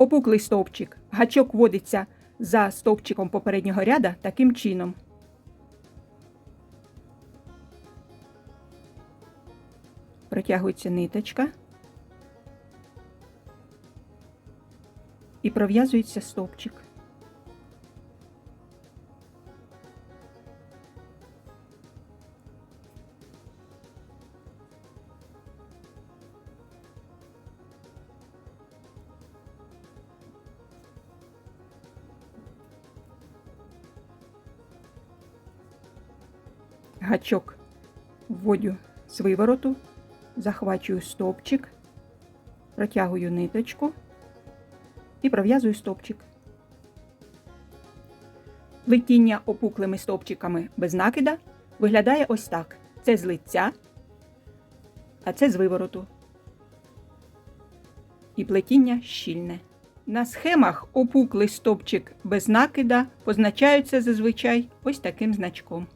Опуклий стовпчик. Гачок вводиться за стовпчиком попереднього ряда таким чином. Протягується ниточка і пров'язується стовпчик. Гачок вводю з вивороту, захвачую стовпчик, протягую ниточку і пров'язую стовпчик. Плетіння опуклими стовпчиками без накида виглядає ось так: це з лиця, а це з вивороту. І плетіння щільне. На схемах опуклий стовпчик без накида позначаються зазвичай ось таким значком.